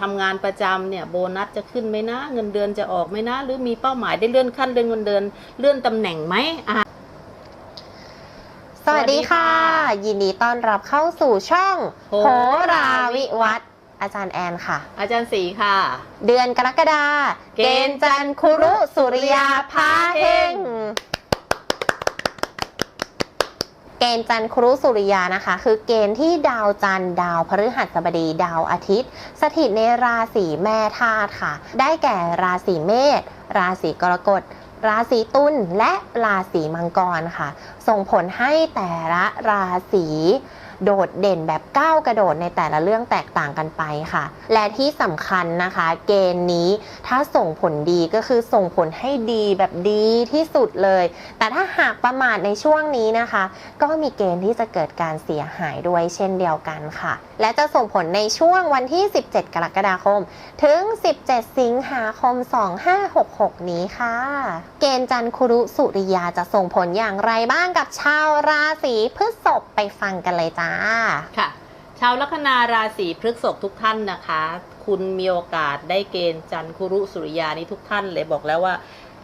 ทำงานประจำเนี่ยโบนัสจะขึ้นไหมนะ เงินเดือนจะออกไหมนะ หรือมีเป้าหมายได้เลื่อนขั้นเลื่อนเงินเดือนเลื่อนตำแหน่งไหมอะสวัสดีค่ะ ยินดีต้อนรับเข้าสู่ช่องโหโหราวิวัฒน์อาจารย์แอนค่ะ อาจารย์สีค่ะ เดือนกรกฎาเกเกณณฑ์ฑ์จันทร์คุรุสุริยาพาเฮง เกณฑ์จันทร์คุรุสุริยานะคะ คือเกณฑ์ที่ดาวจันทร์ดาวพฤหัสบดีดาวอาทิตย์ สถิตในราศีแม่ธาตุค่ะ ได้แก่ราศีเมษราศีกรกฎราศีตุลและราศีมังกรค่ะ ส่งผลให้แต่ละราศี โดดเด่นแบบก้าวกระโดดในแต่ละเรื่องแตกต่างกันไปค่ะ และที่สำคัญนะคะ เกณฑ์นี้ถ้าส่งผลดีก็คือส่งผลให้ดีแบบดีที่สุดเลย แต่ถ้าหากประมาทในช่วงนี้นะคะ ก็มีเกณฑ์ที่จะเกิดการเสียหายด้วยเช่นเดียวกันค่ะ และจะส่งผลในช่วงวันที่ 17 กรกฎาคม ถึง 17 สิงหาคม 2566 นี้ค่ะ เกณฑ์จันทร์คุรุสุริยาจะส่งผลอย่างไรบ้างกับชาวราศีพฤษภไปฟังกันเลยจ้า ค่ะ ชาวลัคนาราศีพฤษภทุกท่านนะคะ คุณมีโอกาสได้เกณฑ์จันทร์คุรุสุริยานี้ทุกท่านเลยบอกแล้วว่า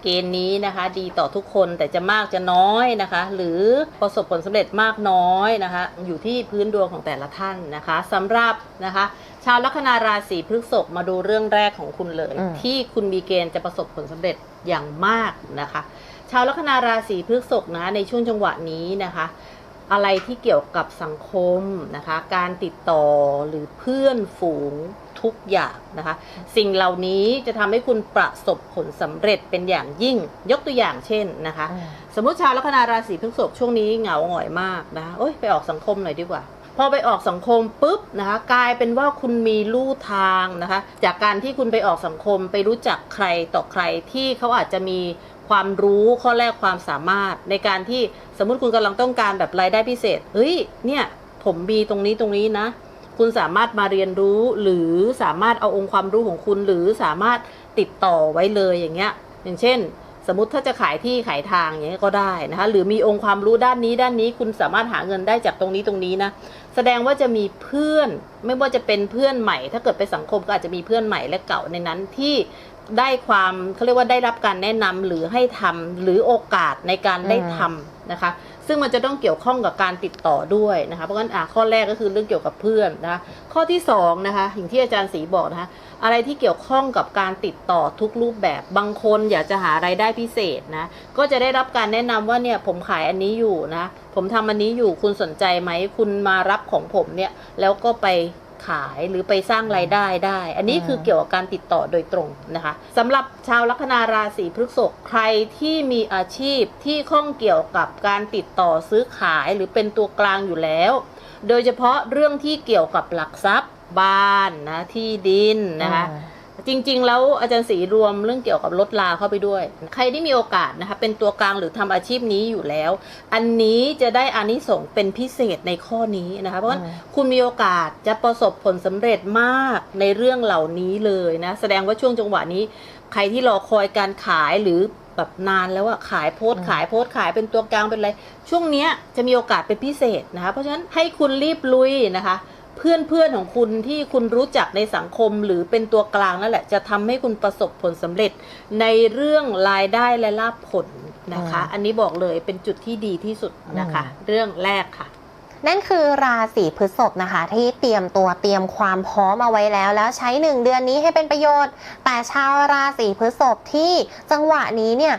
เกณฑ์นี้นะคะ ดีต่อทุกคนแต่จะมากจะน้อยนะคะ หรือประสบผลสำเร็จมากน้อยนะคะ อยู่ที่พื้นดวงของแต่ละท่านนะคะสำหรับนะคะ ชาวลัคนาราศีพฤษภมาดูเรื่องแรกของคุณเลยอืมที่คุณมีเกณฑ์จะประสบผลสำเร็จอย่างมากนะคะ ชาวลัคนาราศีพฤษภนะในช่วงจังหวะนี้นะคะอะไรที่เกี่ยวกับสังคมนะคะ การติดต่อหรือเพื่อนฝูง ทุกอย่างนะคะ สิ่งเหล่านี้จะทำให้คุณประสบผลสำเร็จเป็นอย่างยิ่ง ยกตัวอย่างเช่นนะคะ สมมติชาวลัคนาราศีพฤษภช่วงนี้เหงาหงอยมากนะคะโอ้ยไปออกสังคมหน่อยดีกว่าพอไปออกสังคมปุ๊บนะคะกลายเป็นว่าคุณมีลู่ทางนะคะ จากการที่คุณไปออกสังคมไปรู้จักใครต่อใครที่เขาอาจจะมีความรู้ข้อแรกความสามารถ ในการที่สมมุติคุณกำลังต้องการแบบรายได้พิเศษเฮ้ยเนี่ยผมมีตรงนี้ตรงนี้นะ คุณสามารถมาเรียนรู้หรือสามารถเอาองค์ความรู้ของคุณ หรือสามารถติดต่อไว้เลยอย่างเงี้ย อย่างเช่น สมมติถ้าจะขายที่ขายทางอย่างเงี้ยก็ได้นะคะหรือมีองค์ความรู้ด้านนี้ด้านนี้ คุณสามารถหาเงินได้จากตรงนี้ตรงนี้นะแสดงว่าจะมีเพื่อน ไม่ว่าจะเป็นเพื่อนใหม่ ถ้าเกิดไปสังคมก็อาจจะมีเพื่อนใหม่และเก่าในนั้นที่ได้ความเขาเรียกว่าได้รับการแนะนำหรือให้ทำหรือโอกาสในการได้ทำนะคะ ซึ่งมันจะต้องเกี่ยวข้องกับการติดต่อด้วยนะคะเพราะฉะนั้นข้อแรกก็คือเรื่องเกี่ยวกับเพื่อนนะคะข้อที่สองนะคะอย่างที่อาจารย์ศรีบอกนะคะอะไรที่เกี่ยวข้องกับการติดต่อทุกรูปแบบบางคนอยากจะหารายได้พิเศษนะก็จะได้รับการแนะนำว่าเนี่ยผมขายอันนี้อยู่นะผมทำอันนี้อยู่คุณสนใจไหมคุณมารับของผมเนี่ยแล้วก็ไป ขายหรือไปสร้างรายได้ได้ อันนี้คือเกี่ยวกับการติดต่อโดยตรงนะคะสำหรับชาวลัคนาราศีพฤษภใครที่มีอาชีพที่ข้องเกี่ยวกับการติดต่อซื้อขายหรือเป็นตัวกลางอยู่แล้ว โดยเฉพาะเรื่องที่เกี่ยวกับหลักทรัพย์บ้านนะที่ดินนะคะ จริง ๆ แล้วอาจารย์ศรีรวมเรื่องเกี่ยวกับรถลาเข้าไปด้วย ใครที่มีโอกาสนะคะเป็นตัวกลางหรือทำอาชีพนี้อยู่แล้ว อันนี้จะได้อานิสงส์เป็นพิเศษในข้อนี้นะคะ เพราะฉะนั้นอืมคุณมีโอกาสจะประสบผลสำเร็จมากในเรื่องเหล่านี้เลยนะ แสดงว่าช่วงจังหวะนี้ ใครที่รอคอยการขายหรือแบบนานแล้วอะขายโพสต์ขายโพสต์ขายเป็นตัวกลางเป็นอะไร ช่วงเนี้ยจะมีโอกาสเป็นพิเศษนะคะ เพราะฉะนั้นให้คุณรีบลุยนะคะ เพื่อนเพื่อนๆของคุณที่คุณรู้จักในสังคมหรือเป็นตัวกลางนั่นแหละ จะทำให้คุณประสบผลสำเร็จในเรื่องรายได้และลาภผลนะคะอืมอันนี้บอกเลยเป็นจุดที่ดีที่สุดนะคะอืมเรื่องแรกค่ะ นั่นคือราศีพฤษภนะคะ ที่เตรียมตัวเตรียมความพร้อมเอาไว้แล้ว แล้วใช้หนึ่งเดือนนี้ให้เป็นประโยชน์ แต่ชาวราศีพฤษภที่จังหวะนี้เนี่ย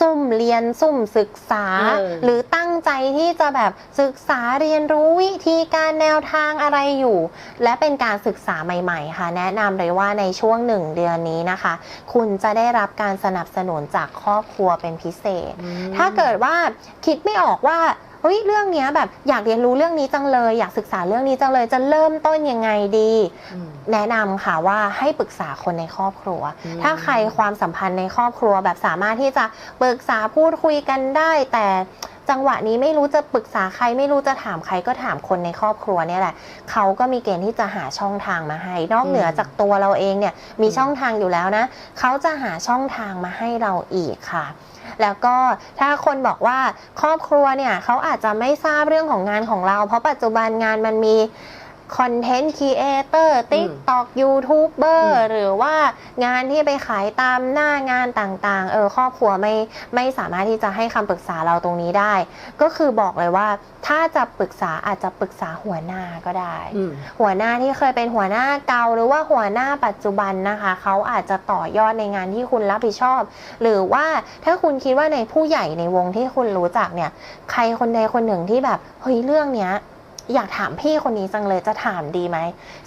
ซุ่มเรียนซุ่มศึกษาเออหรือตั้งใจที่จะแบบศึกษาเรียนรู้วิธีการแนวทางอะไรอยู่ และเป็นการศึกษาใหม่ๆ ค่ะ แนะนำเลยว่าในช่วงหนึ่งเดือนนี้นะคะ คุณจะได้รับการสนับสนุนจากครอบครัวเป็นพิเศษ ถ้าเกิดว่าคิดไม่ออกว่า เฮ้ยเรื่องเนี้ยแบบอยากเรียนรู้เรื่องนี้จังเลย อยากศึกษาเรื่องนี้จังเลยจะเริ่มต้นยังไงดีอืมแนะนำค่ะว่าให้ปรึกษาคนในครอบครัวอืมถ้าใครความสัมพันธ์ในครอบครัวแบบสามารถที่จะปรึกษาพูดคุยกันได้ แต่จังหวะนี้ไม่รู้จะปรึกษาใครไม่รู้จะถามใครก็ถามคนในครอบครัวเนี่ยแหละเขาก็มีเกณฑ์ที่จะหาช่องทางมาให้ นอกเหนือจากตัวเราเองเนี่ยมีช่องทางอยู่แล้วนะเขาจะหาช่องทางมาให้เราอีกค่ะแล้วก็ถ้าคนบอกว่าครอบครัวเนี่ยเขาอาจจะไม่ทราบเรื่องของงานของเรา เพราะปัจจุบันงานมันมี คอนเทนต์ครีเอเตอร์ติ๊กต็อกยูทูบเบออืร์มหรือว่างานที่ไปขายตามหน้างานต่างๆ เออครอบครัวไม่ไม่สามารถที่จะให้คำปรึกษาเราตรงนี้ได้ ก็คือบอกเลยว่าถ้าจะปรึกษาอาจจะปรึกษาหัวหน้าก็ได้อืมหัวหน้าที่เคยเป็นหัวหน้าเก่าหรือว่าหัวหน้าปัจจุบันนะคะเขาอาจจะต่อยอดในงานที่คุณรับผิดชอบ หรือว่าถ้าคุณคิดว่าในผู้ใหญ่ในวงที่คุณรู้จักเนี่ย ใครคนใดคนหนึ่งที่แบบเฮ้ยเรื่องเนี้ย อยากถามพี่คนนี้จังเลยจะถามดีไหม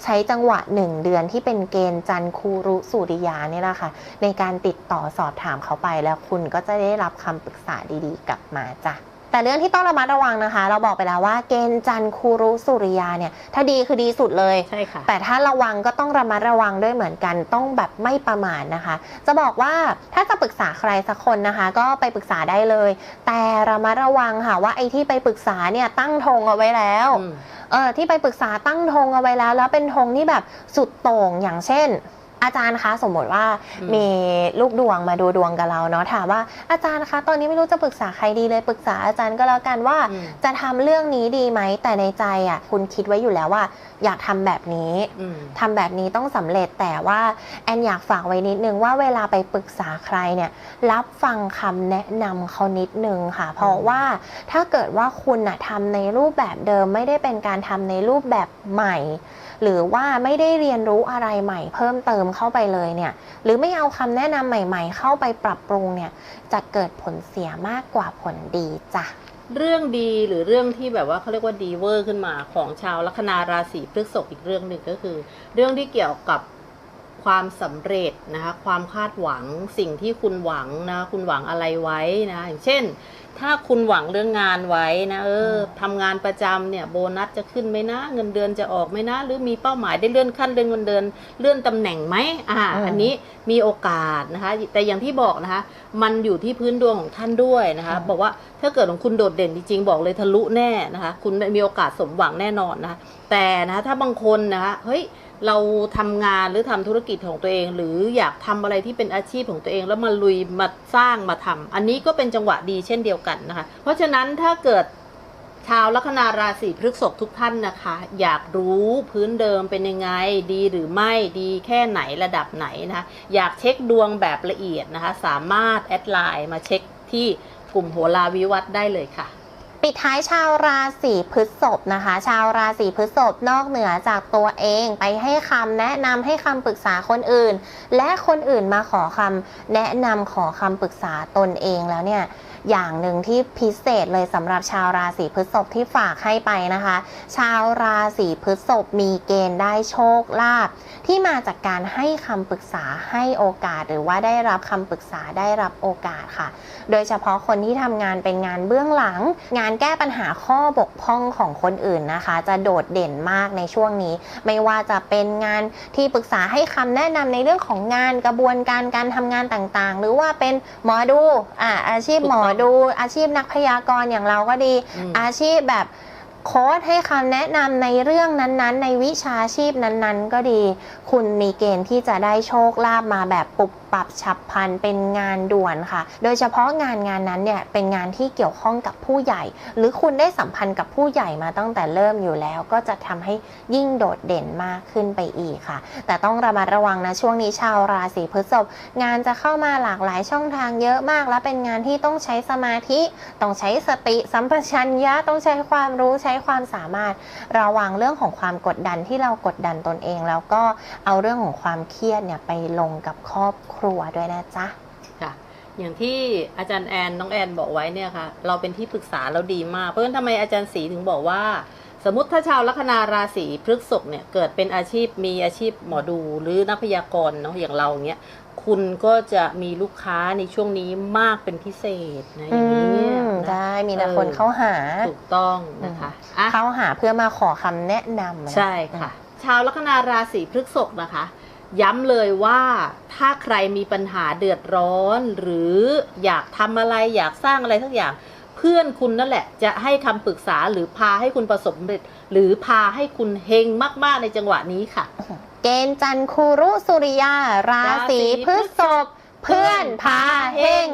ใช้จังหวะหนึ่งเดือนที่เป็นเกณฑ์จันครูรุสุริยาเนี่ยแหละค่ะ ในการติดต่อสอบถามเขาไปแล้วคุณก็จะได้รับคำปรึกษาดีๆ กลับมาจ้ะ แต่เรื่องที่ต้องระมัดระวังนะคะ เราบอกไปแล้วว่าเกณฑ์จันทร์ครูรุสุริยาเนี่ย ถ้าดีคือดีสุดเลย ใช่ค่ะ แต่ถ้าระวังก็ต้องระมัดระวังด้วยเหมือนกัน ต้องแบบไม่ประมาทนะคะ จะบอกว่าถ้าจะปรึกษาใครสักคนนะคะ ก็ไปปรึกษาได้เลย แต่ระมัดระวังค่ะว่าไอ้ที่ไปปรึกษาเนี่ยตั้งธงเอาไว้แล้วอืมเออที่ไปปรึกษาตั้งธงเอาไว้แล้ว แล้วเป็นธงที่แบบสุดโต่งอย่างเช่น อาจารย์คะสมมติว่าอืมมีลูกดวงมาดูดวงกับเราเนาะถามว่าอาจารย์คะ ตอนนี้ไม่รู้จะปรึกษาใครดีเลยปรึกษาอาจารย์ก็แล้วกันว่าอืมจะทำเรื่องนี้ดีไหมแต่ในใจอะคุณคิดไว้อยู่แล้วว่า อยากทำแบบนี้อืมทำแบบนี้ต้องสำเร็จแต่ว่าแอนอยากฝากไว้นิดนึงว่าเวลาไปปรึกษาใครเนี่ยรับฟังคำแนะนำเขานิดนึงค่ะ เพราะว่าถ้าเกิดว่าคุณน่ะทำในรูปแบบเดิมไม่ได้เป็นการทำในรูปแบบใหม่ หรือว่าไม่ได้เรียนรู้อะไรใหม่ เพิ่มเติมเข้าไปเลยเนี่ย หรือไม่เอาคำแนะนำใหม่ ๆ เข้าไปปรับปรุงเนี่ย จะเกิดผลเสียมากกว่าผลดีจ้ะเรื่องดีหรือเรื่องที่แบบว่าเขาเรียกว่าดีเวอร์ขึ้นมาของชาวลัคนาราศีพฤษภอีกเรื่องหนึ่งก็คือ เรื่องที่เกี่ยวกับ ความสำเร็จนะคะความคาดหวังสิ่งที่คุณหวังนะคุณหวังอะไรไว้นะอย่างเช่น ถ้าคุณหวังเรื่องงานไว้นะเออทำงานประจำเนี่ยโบนัสจะขึ้นไหมนะเงินเดือนจะออกไหมนะหรือมีเป้าหมายได้เลื่อนขั้นเลื่อนเงินเดือนเลื่อนตำแหน่งไหมอ่าอืมอันนี้มีโอกาสนะคะแต่อย่างที่บอกนะคะ มันอยู่ที่พื้นดวงของท่านด้วยนะคะอืมบอกว่าถ้าเกิดของคุณโดดเด่นจริงๆบอกเลยทะลุแน่นะคะคุณมีโอกาสสมหวังแน่นอนนะคะแต่นะคะถ้าบางคนนะคะเฮ้ย เราทำงานหรือทำธุรกิจของตัวเอง หรืออยากทำอะไรที่เป็นอาชีพของตัวเอง แล้วมาลุยมาสร้างมาทำอันนี้ก็เป็นจังหวะดีเช่นเดียวกันนะคะ เพราะฉะนั้นถ้าเกิดชาวลัคนาราศีพฤษภทุกท่านนะคะ อยากรู้พื้นเดิมเป็นยังไง ดีหรือไม่ดีแค่ไหนระดับไหนนะคะอยากเช็คดวงแบบละเอียดนะคะ สามารถแอดไลน์มาเช็คที่กลุ่มโหราวิวัฒน์ได้เลยค่ะ ปิดท้ายชาวราศีพฤษภนะคะ ชาวราศีพฤษภนอกเหนือจากตัวเองไปให้คำแนะนำให้คำปรึกษาคนอื่น และคนอื่นมาขอคำแนะนำขอคำปรึกษาตนเองแล้วเนี่ย อย่างหนึ่งที่พิเศษเลยสำหรับชาวราศีพฤษภที่ฝากให้ไปนะคะ ชาวราศีพฤษภมีเกณฑ์ได้โชคลาภที่มาจากการให้คำปรึกษาให้โอกาส หรือว่าได้รับคำปรึกษาได้รับโอกาสค่ะ โดยเฉพาะคนที่ทำงานเป็นงานเบื้องหลัง งานแก้ปัญหาข้อบกพร่องของคนอื่นนะคะ จะโดดเด่นมากในช่วงนี้ ไม่ว่าจะเป็นงานที่ปรึกษาให้คำแนะนำในเรื่องของงานกระบวนการการทำงานต่างๆ หรือว่าเป็นหมอดูอ่าอาชีพหมอดูอาชีพนักพยากรณ์อย่างเราก็ดีอืมอาชีพแบบโค้ชให้คำแนะนำในเรื่องนั้นๆ ในวิชาชีพนั้นๆ ก็ดี คุณมีเกณฑ์ที่จะได้โชคลาภมาแบบปุบ ปับฉับพลันเป็นงานด่วนค่ะ โดยเฉพาะงานงานนั้นเนี่ยเป็นงานที่เกี่ยวข้องกับผู้ใหญ่ หรือคุณได้สัมพันธ์กับผู้ใหญ่มาตั้งแต่เริ่มอยู่แล้ว ก็จะทำให้ยิ่งโดดเด่นมากขึ้นไปอีกค่ะ แต่ต้องระมัดระวังนะช่วงนี้ชาวราศีพฤษภงานจะเข้ามาหลากหลายช่องทางเยอะมาก และเป็นงานที่ต้องใช้สมาธิ ต้องใช้สติสัมปชัญญะต้องใช้ความรู้ใช้ความสามารถระวังเรื่องของความกดดันที่เรากดดันตนเอง แล้วก็เอาเรื่องของความเครียดเนี่ยไปลงกับครอบครัวด้วยนะจ๊ะค่ะ อย่างที่อาจารย์แอนน้องแอนบอกไว้เนี่ยค่ะ เราเป็นที่ปรึกษาเราดีมาก เพราะฉะนั้นทำไมอาจารย์ศรีถึงบอกว่า สมมติถ้าชาวลัคนาราศีพฤษภเนี่ยเกิดเป็นอาชีพมีอาชีพหมอดูหรือนักพยากรณ์เนาะอย่างเราอย่างเงี้ยคุณก็จะมีลูกค้าในช่วงนี้มากเป็นพิเศษนะออืย่างนี้มนะได้มีแต่เออคนเข้าหาถูกต้องนะคะอะเข้าหาเพื่อมาขอคำแนะนำนะใช่ค่ะ ชาวลัคนาราศีพฤษภนะคะ ย้ำเลยว่าถ้าใครมีปัญหาเดือดร้อน หรืออยากทำอะไรอยากสร้างอะไรสักอย่าง เพื่อนคุณนั่นแหละ จะให้คำปรึกษาหรือพาให้คุณประสบความสำเร็จ หรือพาให้คุณเฮงมากๆในจังหวะนี้ค่ะ เกณฑ์จันทร์คูรุสุริยา ราศีพฤษภเพื่อนพาเฮง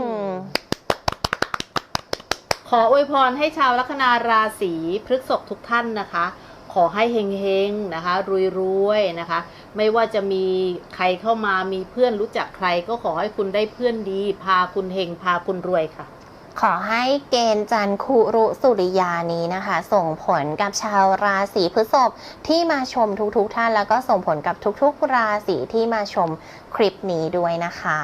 ขออวยพรให้ชาวลัคนาราศีพฤษภทุกท่านนะคะ ขอให้เฮงๆนะคะรวยๆนะคะ ไม่ว่าจะมีใครเข้ามามีเพื่อนรู้จักใคร ก็ขอให้คุณได้เพื่อนดี พาคุณเฮงพาคุณรวยค่ะ ขอให้เกณฑ์จันคุรุสุริยานี้นะคะ ส่งผลกับชาวราศีพฤษภที่มาชมทุกๆทท่าน แล้วก็ส่งผลกับทุกๆ ราศีที่มาชมคลิปนี้ด้วยนะคะ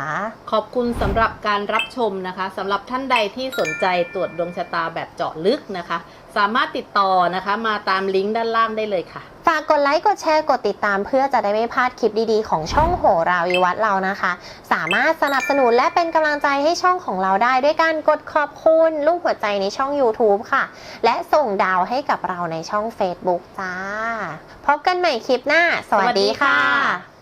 ขอบคุณสำหรับการรับชมนะคะสำหรับท่านใดที่สนใจตรวจดวงชะตาแบบเจาะลึกนะคะ สามารถติดต่อนะคะ มาตามลิงก์ด้านล่างได้เลยค่ะ ฝากกดไลค์ กดแชร์ กดติดตามเพื่อจะได้ไม่พลาดคลิปดีๆ ของช่องโหราวิวัฒน์เรานะคะ สามารถสนับสนุนและเป็นกำลังใจให้ช่องของเราได้ด้วยการกดขอบคุณรูปหัวใจในช่อง YouTube ค่ะ และส่งดาวให้กับเราในช่อง Facebook จ้า พบกันใหม่คลิปหน้า สวัสดีค่ะ